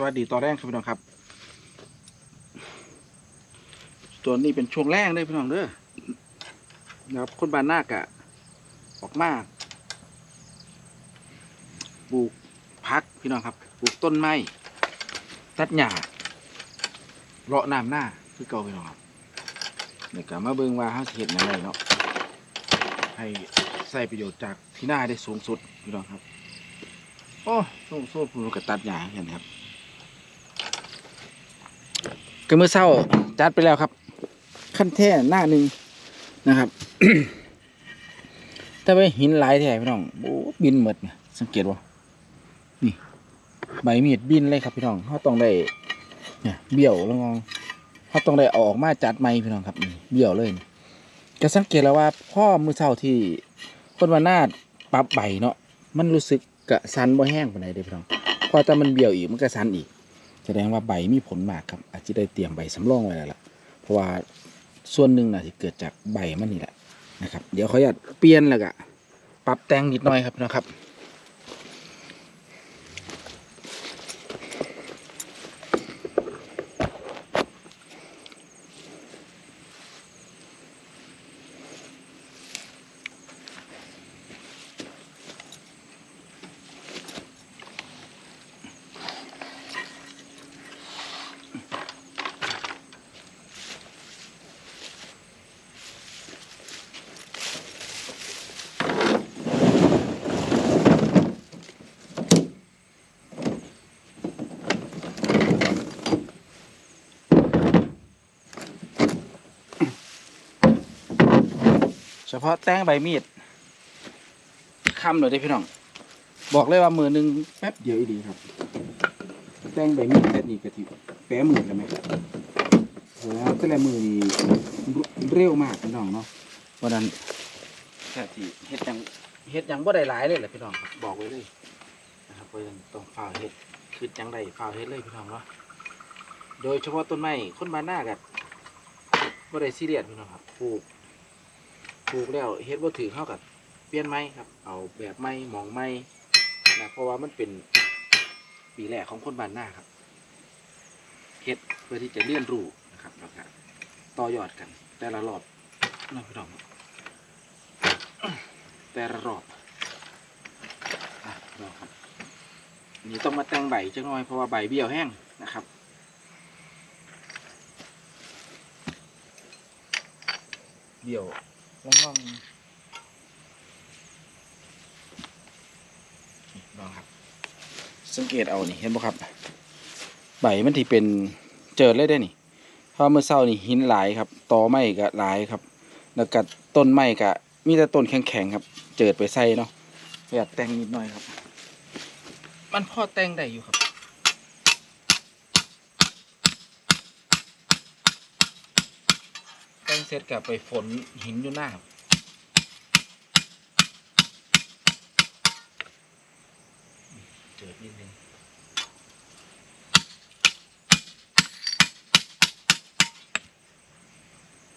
สวัสดีตอนแรกครับพี่น้องครับ ตัวนี้เป็นช่วงแรกเลยพี่น้องเด้อนะครับคนบ้านนากะออกมากปลูกพักพี่น้องครับปลูกต้นไม้ตัดหญ้าเลาะน้ำหน้าคือเก่าพี่น้องครับเดี๋ยวกมาเบิ่งว่าเขาเห็ดยังไงเนาะให้ใส่ประโยชน์จากที่หน้าได้สูงสุดพี่น้องครับ โอ้โซ่โซ่พูนกับตัดหญ้าเห็นครับ ก็เมื่อเช้าจัดไปแล้วครับ ขั้นแท่หน้าหนึ่งนะครับแต่ไปหินหลายแท่พี่น้องโอ้บินหมดเนี่ยสังเกตว่านี่ ใบมีดบินเลยครับพี่น้องเขาต้องได้เนี่ยเบี้ยวแล้วงองเขาต้องได้อออกมาจัดไม้พี่น้องครับนี่เบี้ยวเลยนี่ก็สังเกตแล้วว่าพ่อมือเช้าที่คนมานาดปรับใบเนาะมันรู้สึกกระสันบ่แห้งปานใดเด้พี่น้องพอแต่มันเบี้ยวอีกมันก็สันอีก แสดงว่าใบมีผลมากครับ อาจจะได้เตรียมใบสำรองไว้แล้วล่ะเพราะว่าส่วนหนึ่งน่ะที่เกิดจากใบมันนี่แหละนะครับ เดี๋ยวเขาอยากเปลี่ยนแล้วก็ปรับแต่งนิดหน่อยครับนะครับ เฉพาะแต่งใบมีดคำเลยได้พี่น้อง บอกเลยว่ามือหนึ่งแป๊บเดียวอีดีครับ แต่งใบมีดแค่นี้ก็ถือแป๊บมือแล้วไหมโหแต่ละมือนี่เร็วมากพี่น้องเนาะวันนั้นแค่ที่เฮ็ดยังเฮ็ดยังบ่ได้หลายเลยแหละพี่น้องบอกไว้เลยนะครับเพราะฉะนั้นต้องฝ่าเฮ็ดคือจังใดฝ่าเฮ็ดเลยพี่น้องเนาะโดยเฉพาะต้นไม้คนบ้าหน้ากันบ่ได้ซีเรียสพี่น้องครับปลูก ปลูกแล้วเฮ็ดบ่ถือเข้ากับเปลี่ยนไม้ครับ เอาแบบไม้หมองไม้นะเพราะว่ามันเป็นปีแรกของคนบ้านหน้าครับเฮ็ดเพื่อที่จะเรียนรู้นะครับแล้วก็ต่อยอดกัน แต่ละรอบนะพี่น้องแต่ละรอบอะพี่น้องครับนนี่ต้องมาแต่งใบจังหน่อยเพราะว่าใบเบี้ยวแห้งนะครับเบี้ยว ล่ององๆนี่ลองครับ สังเกตเอานี่เห็นบ่ครับ ใบมันที่เป็นเจิดเลยได้นี่เพราะเมื่อเช้านี่หินหลายครับตอไม้ก็หลายครับ แล้วก็ต้นไม้ก็มีแต่ต้นแข็งๆครับ เจิดไปใส่เนาะอยากแต่งนิดหน่อยครับ มันพอแต่งได้อยู่ครับ แต่ง เสร็จกับไปฝนหินอยู่หน้าเจิดนิดนึง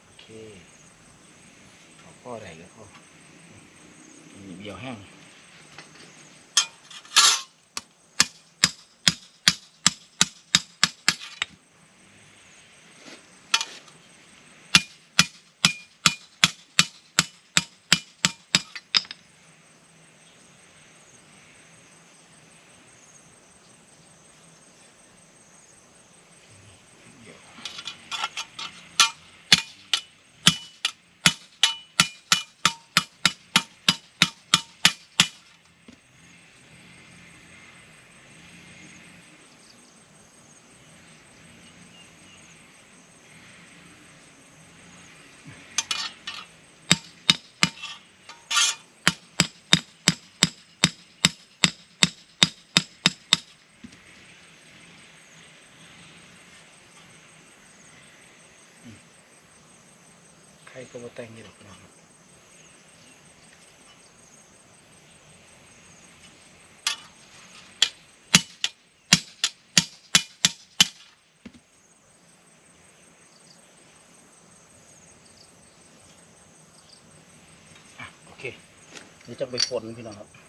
โอเคขอพ่ออะไรก็พ่อเบียวแห้ง ให้ก็มาแต่งนี่หรอกนะโอเคเดี๋ยวจะไปฝนพี่น้องครับ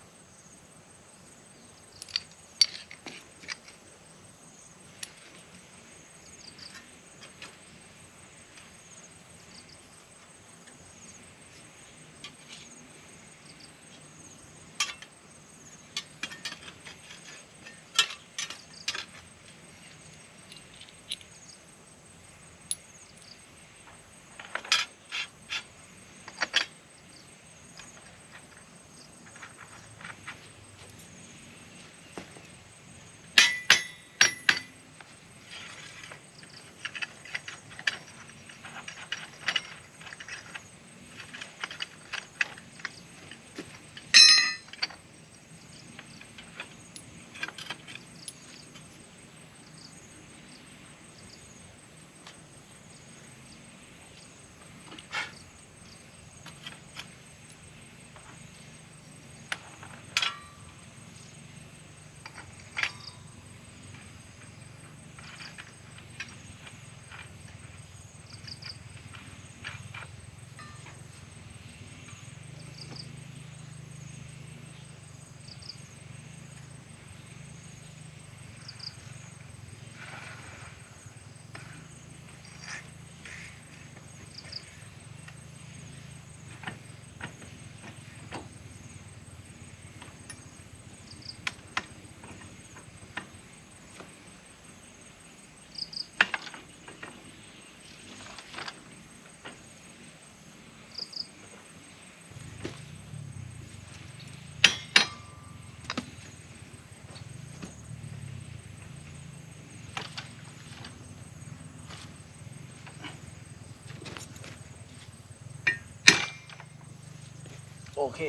โอเค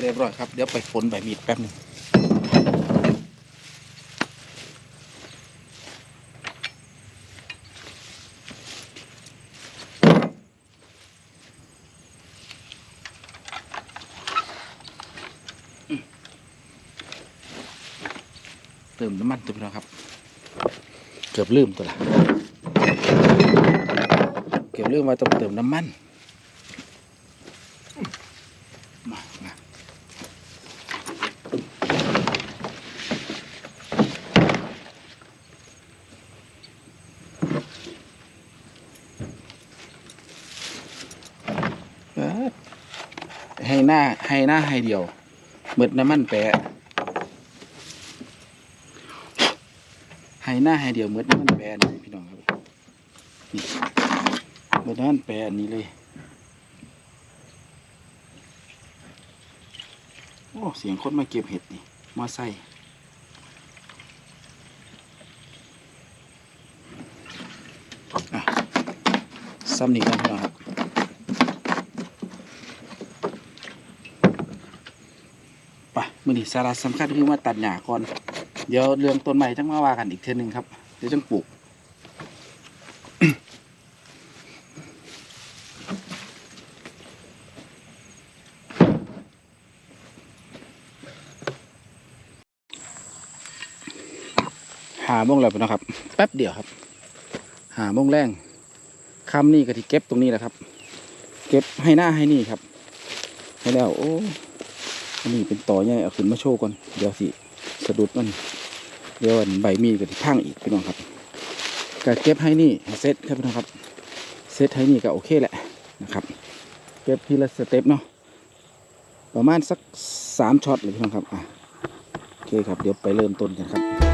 เรียบร้อยครับ เดี๋ยวไปฝนใบมีดแป๊บนึงเติมน้ำมันตัวพี่น้องครับ เกือบลืมตัวละเกือบลืมว่าต้องเติมน้ำมัน มามาเอิ้ดใหน้าให้หน้าให้เดียวหมดน้ำมันแปะให้หน้าให้เดียวหมดน้ำมันแปะนี่พี่น้องครับนี่หมดน้ำมันแปะอันนี้เลยโอ้เสียงคนมาเก็บเห็ดนี่มาใส่ซ้ำนี่กันพี่น้องครับไป มือนี้สาระสำคัญคือมาตัดหญ้าก่อน เดี๋ยวเรื่องต้นไม้จังมาว่ากันอีกเทื่อนึงครับ เดี๋ยวจังปลูกหาโมงแล้วน้องครับ แป๊บเดียวครับ หาโมงแรงคำนี่ก็ที่เก็บตรงนี้แหละครับ เก็บให้หน้าให้นี่ครับ ให้แล้วโอ้ อันนี้เป็นต่อใหญ่เอาขึ้นมาโชว์ก่อนเดี๋ยวสิสะดุดมันเดี๋ยวอันใบมีดก็ที่พังอีกพี่น้องครับก็เก็บให้นี่เซตครับพี่น้องครับเซตให้นี่ก็โอเคแหละนะครับ เก็บทีละสเต็ปเนาะประมาณสักสามช็อตเลยพี่น้องครับอะโอเคครับเดี๋ยวไปเริ่มต้นกันครับ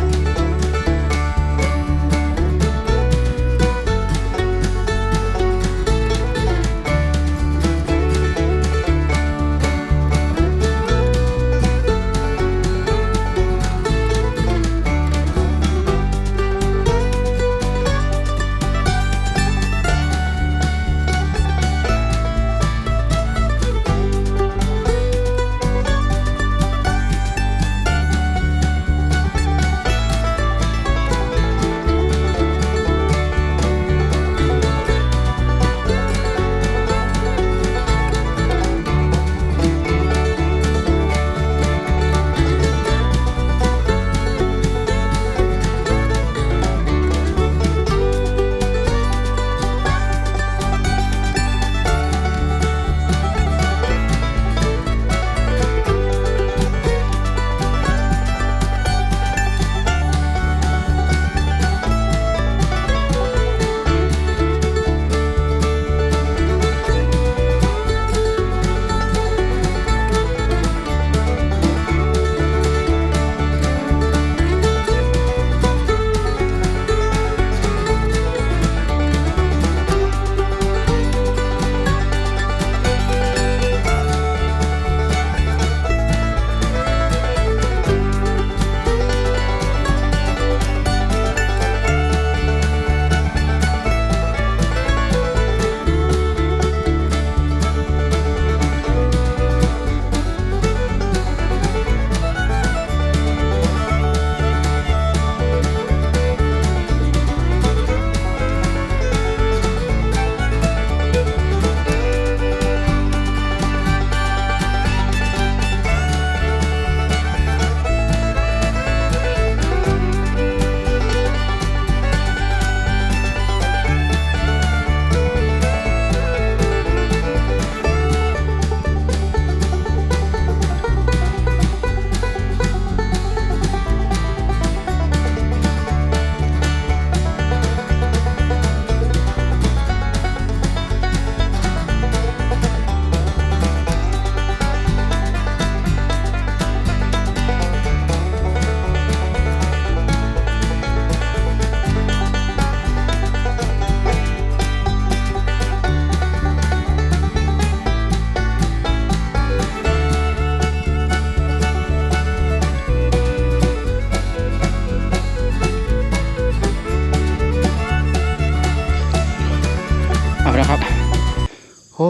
โอ้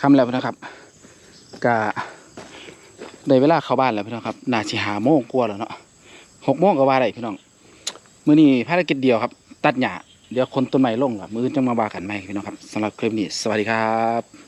คำแล้วนะครับกะได้เวลาเข้าบ้านแล้วพี่น้องครับน่าสิหาโมงกลัวแล้วเนาะหกโมงก็ว่าได้พี่น้องมื้อนี้ภารกิจเดียวครับ ตัดหญ้าเดี๋ยวคนต้นไม้ลงหรอมื้ออนจะมาว่ากันใหม่พี่น้องครับสำหรับคลิปนี้ สวัสดีครับ